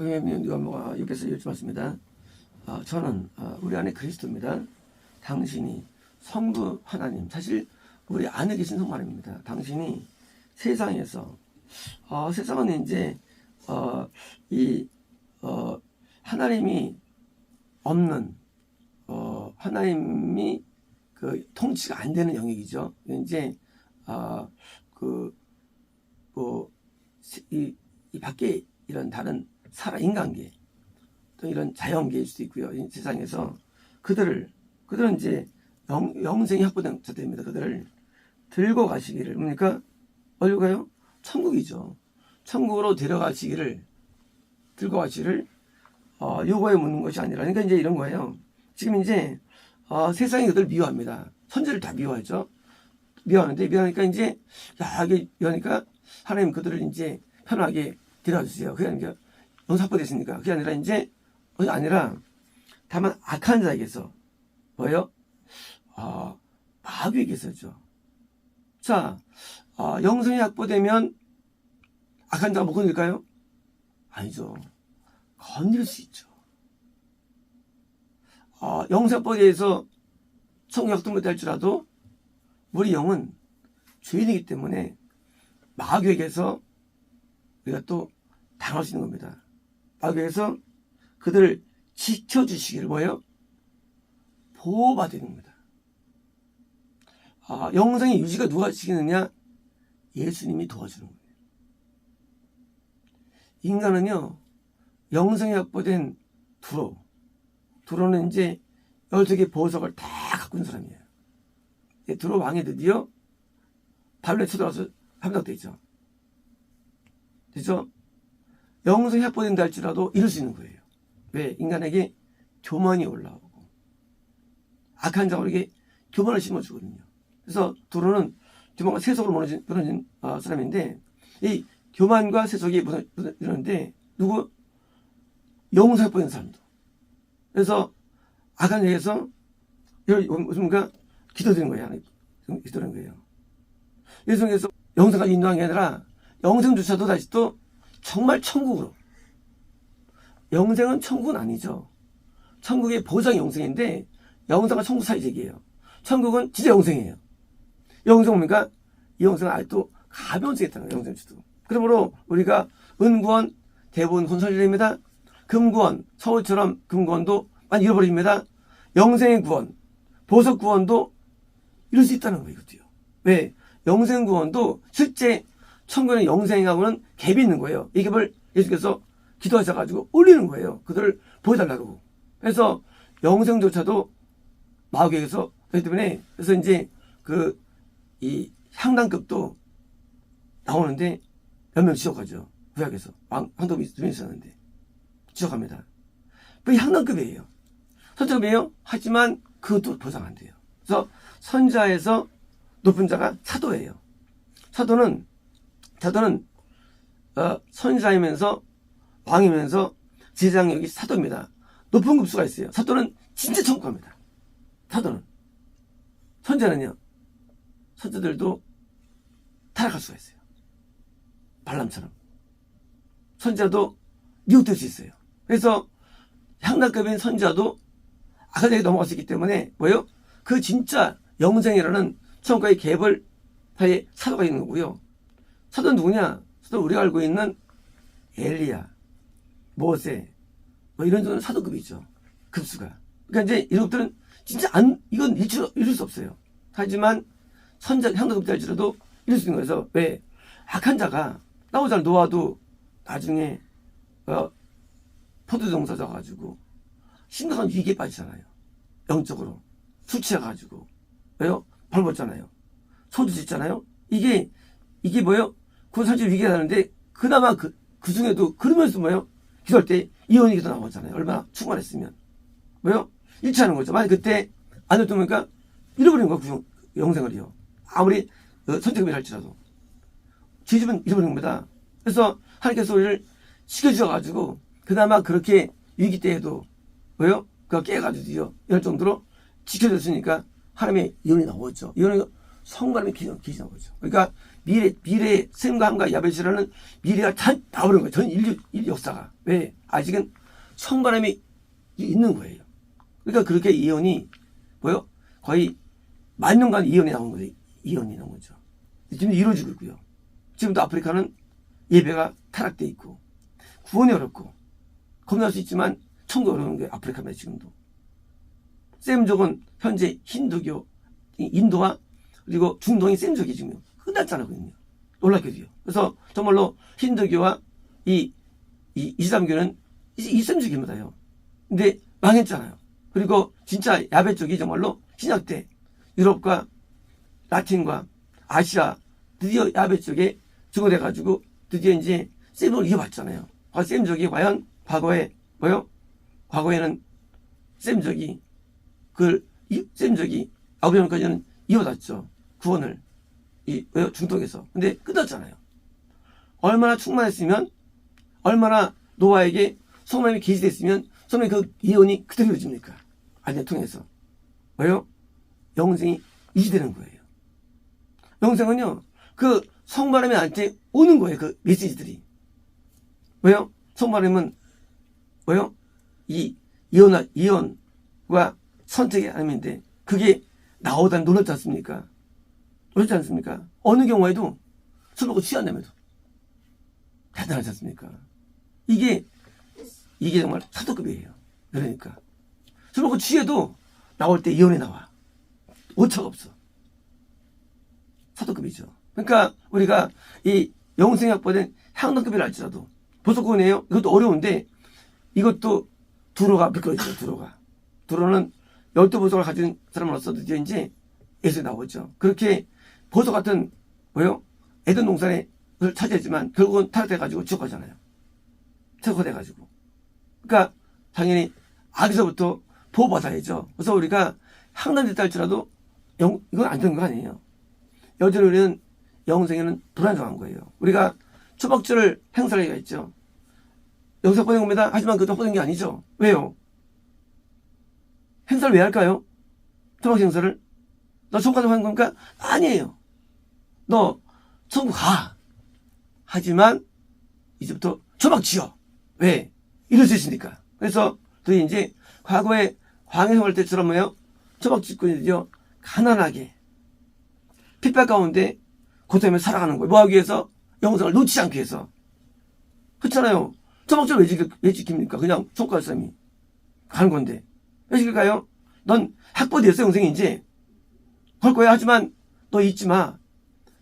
광야면 요한복음 6에서 여쭤봤습니다. 어, 저는 어, 우리 안에 그리스도입니다. 당신이 성부 하나님, 사실 우리 안에 계신 성부 하나님입니다. 당신이 세상에서 어, 세상은 이제 어, 이 어, 하나님이 없는 어, 하나님이 그 통치가 안 되는 영역이죠. 이제 아, 그, 뭐, 이, 이 밖에 이런 다른 살아 인간계 또 이런 자연계일 수도 있고요. 이 세상에서 그들을 그들은 이제 영, 영생이 확보된 자들입니다. 그들을 들고 가시기를 뭡니까? 어디로 가요? 천국이죠. 천국으로 데려가시기를 들고 가시기를 어, 요구해 묻는 것이 아니라 그러니까 이제 이런 거예요. 지금 이제 어, 세상이 그들 미워합니다. 선제를 다 미워하죠. 미워하는데 미워하니까 이제 야 이게 미워하니까 하나님 그들을 이제 편하게 데려주세요. 그게 아니라 영사포됐으니까 그게 아니라 이제 그게 아니라 다만 악한 자에게서 뭐예요? 아 마귀에게서죠. 자 아, 영성이 확보되면 악한 자가 못 건들까요? 아니죠. 건들 수 있죠. 아, 영사법에서 성역도 못할지라도 우리 영은 죄인이기 때문에 마귀에게서 우리가 또 당할 수 있는 겁니다. 마귀에서 그들을 지켜주시기를 뭐예요? 보호받는 겁니다. 아, 영성의 유지가 누가 지키느냐? 예수님이 도와주는 거예요. 인간은요, 영성이 확보된 두로, 두로는 이제 12개 보석을 다 갖고 있는 사람이에요. 두로 왕이 드디어 발로에 쳐들어가서 함락돼 있죠. 그래서 영성이 확보된다 할지라도 이룰 수 있는 거예요. 왜? 인간에게 교만이 올라오고 악한 자에게 교만을 심어주거든요. 그래서 두로는 교만과 세속으로 무너진, 무너진 어, 사람인데 이 교만과 세속이 무너지는데 누구? 영성이 확보된 사람도. 그래서 악한 자에서 무슨가 기도드리는 거예요. 하나님. 기도드리는 거예요. 예수님께서 영생까지 인도한 게 아니라 영생조차도 다시 또 정말 천국으로. 영생은 천국은 아니죠. 천국의 보장이 영생인데 영생과 천국 사이 얘기예요. 천국은 진짜 영생이에요. 영생 뭡니까? 이 영생은 또 가벼운 세겠다는 거예요. 영생주도. 그러므로 우리가 은구원 대부분 건설입니다. 금구원 서울처럼 금구원도 많이 잃어버립니다. 영생의 구원 보석 구원도 이룰 수 있다는 거예요. 이것도요. 왜? 영생 구원도 실제 천국의 영생하고는 갭이 있는 거예요. 이 갭을 예수께서 기도하셔가지고 올리는 거예요. 그들을 보여달라고. 그래서 영생조차도 마귀에게서 그렇기 때문에 그래서 이제 그 이 향단급도 나오는데 몇 명 지적하죠. 구약에서 왕 황도비 두명 있었는데 지적합니다. 그 향단급이에요. 선자급이에요. 하지만 그것도 보상 안 돼요. 그래서 선자에서 높은 자가 사도예요. 사도는 사도는 어, 선자이면서 왕이면서 제장력이 사도입니다. 높은 급수가 있어요. 사도는 진짜 천국 갑니다. 사도는 선자는요. 선자들도 타락할 수가 있어요. 발람처럼 선자도 미혹될 수 있어요. 그래서 향락급인 선자도 악하게 넘어갈 수 있기 때문에 뭐요? 그 진짜 영생이라는 천국의 사이에 사도가 있는 거고요. 사도는 누구냐? 사도 우리가 알고 있는 엘리야, 모세, 뭐 이런 정도는 사도급이죠. 급수가. 그러니까 이제 이런 것들은 진짜 안, 이건 일주, 이룰 수 없어요. 하지만 선자, 향도급자일지라도 이룰 수 있는 거에서 왜? 악한 자가 나오잖아. 노아도 나중에, 어, 포도동사 져가지고 심각한 위기에 빠지잖아요. 영적으로. 술 취해가지고. 왜요? 벌벌잖아요. 손도 짓잖아요. 이게, 이게 뭐예요? 사실 위기가 나는데, 그나마 그, 그 중에도, 그러면서 뭐예요? 기도할 때 이혼이 기도 나오잖아요. 얼마나 충만했으면. 왜요? 일치하는 거죠. 만약 그때 안 했던 거니까 잃어버리는 거야, 그 영생을요. 아무리 어, 선택금이 할지라도. 뒤집은 잃어버리는 겁니다. 그래서 하나님께서 우리를 시켜주셔가지고, 그나마 그렇게 위기 때에도 왜요? 그가 깨가지고요. 이럴 정도로 지켜줬으니까 하나님의 이혼이 나오죠. 이혼이 성가람의 기지 나오죠. 그러니까 미래 미래 생과함과 야벳이라는 미래가 다 나오는 거예요. 전 인류, 인류 역사가 왜 아직은 성바람이 있는 거예요. 그러니까 그렇게 이혼이 뭐요? 거의 만 년간 이혼이 나온 거죠. 이혼이 나온 거죠. 지금 이루어지고 있고요. 지금도 아프리카는 예배가 타락돼 있고 구원이 어렵고 겁날 수 있지만 천국 어려운 게 아프리카입니다. 지금도. 셈족은 현재 힌두교, 인도와 그리고 중동이 셈족이 지금 끝났잖아요. 놀랍게도요. 그래서 정말로 힌두교와 이, 이 이슬람교는 이제 이셈족입니다요. 근데 망했잖아요. 그리고 진짜 야베 쪽이 정말로 신약 때 유럽과 라틴과 아시아 드디어 야베 쪽에 증오돼가지고 드디어 이제 셈을 이어봤잖아요. 아, 셈족이 과연 과거에 뭐요? 과거에는 셈족이 그걸 이- 셈족이 아브라함까지는 이어갔죠. 구원을 이 왜요? 중동에서. 근데 끊었잖아요. 얼마나 충만했으면 얼마나 노아에게 성함이 계시됐으면 성함이 그 예언이 그대로 이루어집니까? 아니야 통해서. 왜요? 영생이 유지되는 거예요. 영생은요, 그 성바람한테 오는 거예요. 그 메시지들이. 왜요? 성바람은 왜요? 이 이혼과 선택의 하나님인데 그게 나오다 놀랍지 않습니까? 놀랍지 않습니까? 어느 경우에도 술 먹고 취한다면도 대단하지 않습니까? 이게 이게 정말 사도급이에요. 그러니까 술 먹고 취해도 나올 때 이혼이 나와. 오차가 없어. 사도급이죠. 그러니까 우리가 이 영생학보다는 향단급이라 할지라도 보석권이에요. 이것도 어려운데 이것도 두로가 미끄러지죠. 두로가. 두로는 열두 보석을 가진 사람으로서 드디어 이제 예수에 나오죠. 그렇게 보석 같은 뭐요? 에덴 동산에 을 차지했지만 결국은 타락돼가지고 죽어가잖아요. 퇴거돼가지고. 그러니까 당연히 아기서부터 보호받아야죠. 그래서 우리가 향단됐다 할지라도 영, 이건 안 되는 거 아니에요. 여전히 우리는 영생에는 불안정한 거예요. 우리가 초박절을 행사를 해야 했죠. 여기서 뻗은 겁니다. 하지만 그것도 뻗은 게 아니죠. 왜요? 행사를 왜 할까요? 초박 행사를? 너 천국 가는 겁니까? 아니에요. 너 천국 가. 하지만 이제부터 초박 지어. 왜? 이럴 수 있으니까. 그래서 그게 이제 과거에 광해 생활 때처럼 뭐요? 초박 짓고 이제 가난하게 핍박 가운데 고통하며 살아가는 거예요. 뭐 하기 위해서? 영생을 놓치지 않기 위해서. 그렇잖아요. 초박절 왜, 지키, 왜 지킵니까? 그냥 총괄 쌤이 가는 건데. 왜 지킬까요? 넌 학벌이었어, 영생이 이제. 걸 거야. 하지만 너 잊지 마.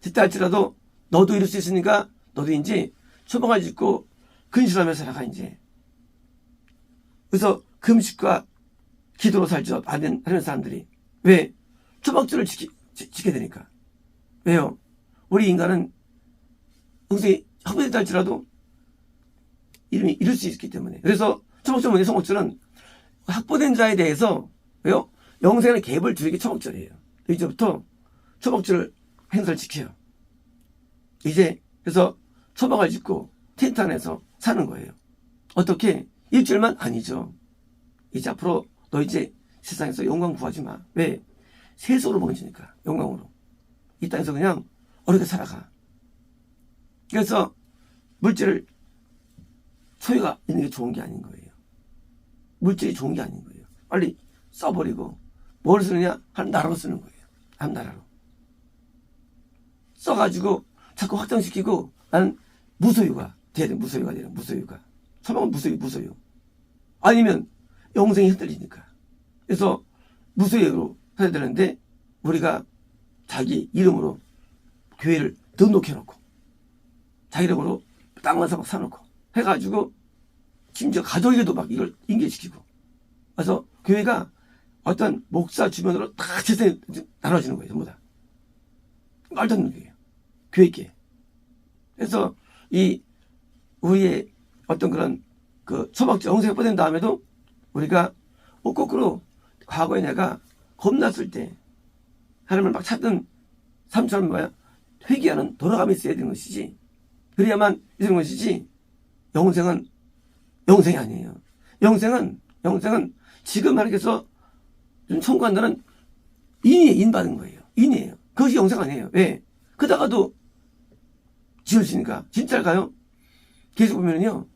짓다 할지라도 너도 이룰 수 있으니까 너도 이제 초박을 짓고 근실하며 살아가, 이제. 그래서 금식과 기도로 살죠. 하는, 하는 사람들이. 왜? 초박절을 지키, 지, 지켜야 되니까. 왜요? 우리 인간은 영생이 학벌이다 할지라도 이름이 이룰 수 있기 때문에. 그래서 초박절 문제 성목절은 확보된 자에 대해서 왜요? 영생의 갭을 두는 게 초박절이에요. 이제부터 초박절 행사를 지켜요. 이제 그래서 초박을 짓고 텐트 안에서 사는 거예요. 어떻게? 일주일만 아니죠. 이제 앞으로 너 이제 세상에서 영광 구하지 마. 왜? 세속으로 먹어지니까 영광으로. 이 땅에서 그냥 어렵게 살아가. 그래서 물질을 소유가 있는 게 좋은 게 아닌 거예요. 물질이 좋은 게 아닌 거예요. 빨리 써버리고 뭘 쓰느냐? 한 나라로 쓰는 거예요. 한 나라로. 써가지고 자꾸 확장시키고 나는 무소유가 돼야 돼. 무소유가 돼요. 무소유가. 서방은 무소유, 무소유. 아니면 영생이 흔들리니까. 그래서 무소유로 해야 되는데 우리가 자기 이름으로 교회를 등록해놓고 자기 이름으로 땅만 사막 사놓고 해가지고 심지어 가족에게도 막 이걸 인계시키고 그래서 교회가 어떤 목사 주변으로 다 재산이 나눠지는 거예요 전부 다 말도 안 되는 거예요 교 회께 그래서 이 우리의 어떤 그런 그 소박지 영생이 뻗은 다음에도 우리가 뭐 거꾸로 과거에 내가 겁났을 때 하나님을 막 찾던 삶처럼 뭐야? 회개하는 돌아감이 있어야 되는 것이지. 그래야만 되는 것이지. 영생은 영생이 아니에요. 영생은 영생은 지금 하나님께서 좀 청구한다는 인이 인받은 거예요. 인이에요. 그것이 영생 아니에요. 왜 그다가도 지어지니까 진짜일까요? 계속 보면요.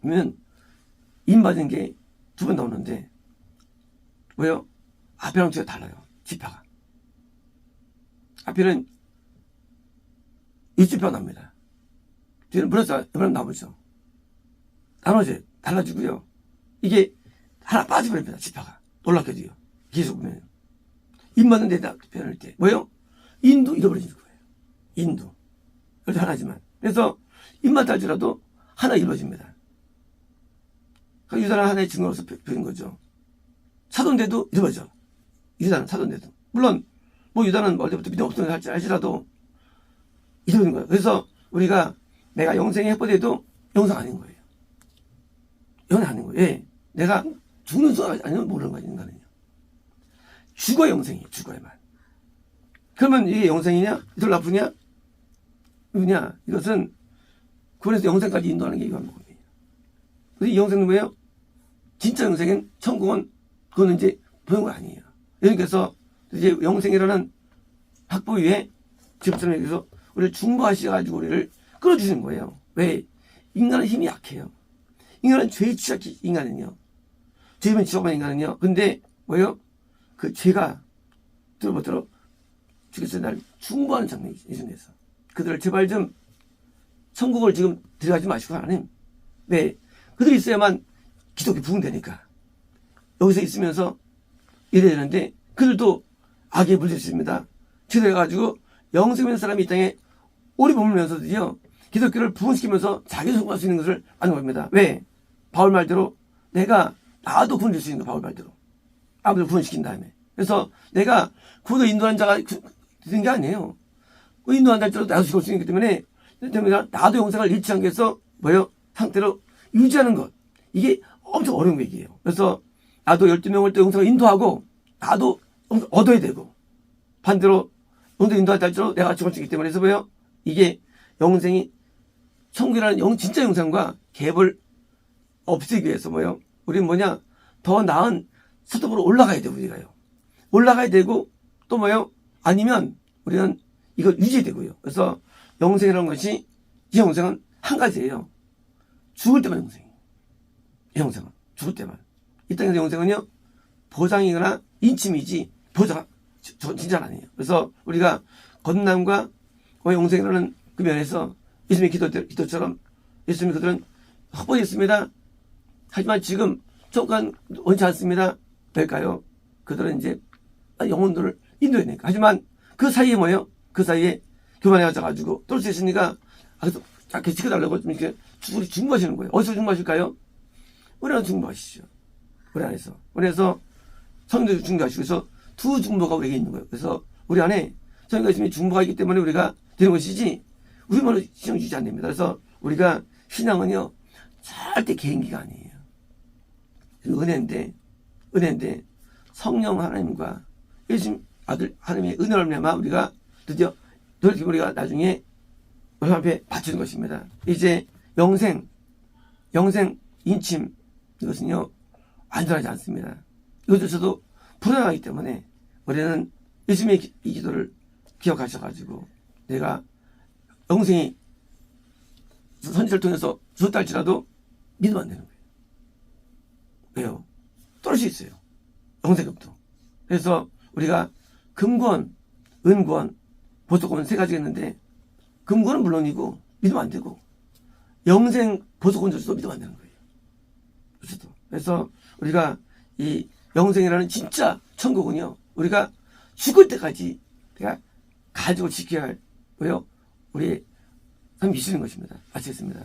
보면 임 받은 게 두 번 나오는데 왜요? 앞이랑 뒤가 달라요. 지파가. 앞에는 일지표가 납니다. 뒤에는 플러스 이번엔 나오죠. 나머지 달라지고요. 이게 하나 빠져버립니다. 지파가. 놀랍게도요. 계속 보면. 입 맞는 데다 표현할 때. 뭐요? 인도 잃어버리는 거예요. 인도. 그래도 하나지만. 그래서 입맛 달지라도 하나 이루어집니다. 그 유다는 하나의 증거로서 표현 거죠. 사돈데도 이루어져. 유다는 사돈데도. 물론, 뭐 유다는 멀때부터 믿음 없던 할지 알지라도 이루어진 거예요. 그래서 우리가 내가 영생에 해보대도 영생 아닌 거예요. 영생 아닌 거예요. 예. 내가 죽는 순간 아니면 모르는 거예요, 인간은요. 죽어야 영생이에요, 죽어야만. 그러면 이게 영생이냐? 이들 나쁘냐? 뭐냐? 이것은 구원에서 영생까지 인도하는 게 이거한 거예요. 그래서 이 영생은 뭐예요? 진짜 영생은 천국은 그거는 이제 보는 거 아니에요. 여기서 이제 영생이라는 확보 위에 지금처럼여기서 우리를 중보하셔가지고 우리를 끌어주시는 거예요. 왜? 인간은 힘이 약해요. 인간은 죄에 취약해, 인간은요. 죄면 지옥만 인간은요. 근데 뭐예요? 그 죄가 들어보도록 주께서 날 중보하는 장면이 있습니다. 그들을 제발 좀 천국을 지금 들어가지 마시고 하나님. 네. 그들이 있어야만 기독이 부흥되니까. 여기서 있으면서 이래야 되는데 그들도 악에 물렸습니다. 죄돼가지고 영생된 사람이 이 땅에 오래 머물면서도요. 기독교를 부흥시키면서 자기 성공할 수 있는 것을 아는 겁니다. 왜? 바울 말대로 내가 나도 구원될 수 있는 거 바울 말대로. 아무도 구원시킨 다음에. 그래서 내가 구원을 인도하는 자가 되는 게 아니에요. 그 인도한다 할지라도 나도 죽을 수 있기 때문에 때문에 나도 잃지 않게 해서 뭐예요? 상태로 유지하는 것. 이게 엄청 어려운 얘기예요. 그래서 나도 12명을 또 영생을 인도하고 나도 얻어야 되고 반대로 영생 인도할 때할지라도 내가 죽을 수 있기 때문에 그래서 뭐예요? 이게 영생이 천국이라는 영 진짜 영생과 갭을 없애기 위해서 뭐예요? 우리는 뭐냐? 더 나은 서독으로 올라가야 돼 우리가요. 올라가야 되고 또 뭐예요? 아니면 우리는 이걸 유지해야 되고요. 그래서 영생이라는 것이 이 영생은 한 가지예요. 죽을 때만 영생이에요. 이 영생은 죽을 때만. 이 땅에서 영생은요 보상이거나 인침이지 보상 저 진짜 아니에요. 그래서 우리가 건남과 영생이라는 그 면에서 예수님의 기도, 기도처럼 예수님이 그들은 확보했습니다. 하지만 지금 조건 원치 않습니다. 될까요? 그들은 이제 영혼들을 인도해야 되니까. 하지만 그 사이에 뭐예요? 그 사이에 교만해 가지고 똘수 있으니까 아, 그래서 이렇게 지켜달라고 좀 이렇게 우리 중보하시는 거예요. 어디서 중보하실까요? 우리 안에서 중보하시죠. 우리 안에서. 안에서 성도 중보하시고 그래서 두 중보가 우리에게 있는 거예요. 그래서 우리 안에 저희가 지금 중보가 있기 때문에 우리가 되는 것이지 우리말로 신앙 주지 안 됩니다. 그래서 우리가 신앙은요 절대 개인기가 아니에요. 은혜인데 은혜인데 성령 하나님과 예수님 아들 하나님의 은혜를 내마 우리가 드디어 돌이켜 우리가 나중에 하나님 앞에 바치는 것입니다. 이제 영생 영생 인침 이것은요 안전하지 않습니다. 이것조차도 불안하기 때문에 우리는 예수님의 이 기도를 기억하셔가지고 내가 영생이 선지를 통해서 주었다 할지라도 믿으면 안 되는 거예요. 왜요? 떨어져 있어요. 영생금도. 그래서 우리가 금권, 은권, 보석권 세 가지가 있는데 금권은 물론이고 믿으면 안 되고 영생 보석권조차도 믿으면 안 되는 거예요. 그렇죠. 그래서 우리가 이 영생이라는 진짜 천국은요. 우리가 죽을 때까지 내가 가지고 지켜야 할 왜요? 우리 삶 미시는 것입니다. 마치겠습니다.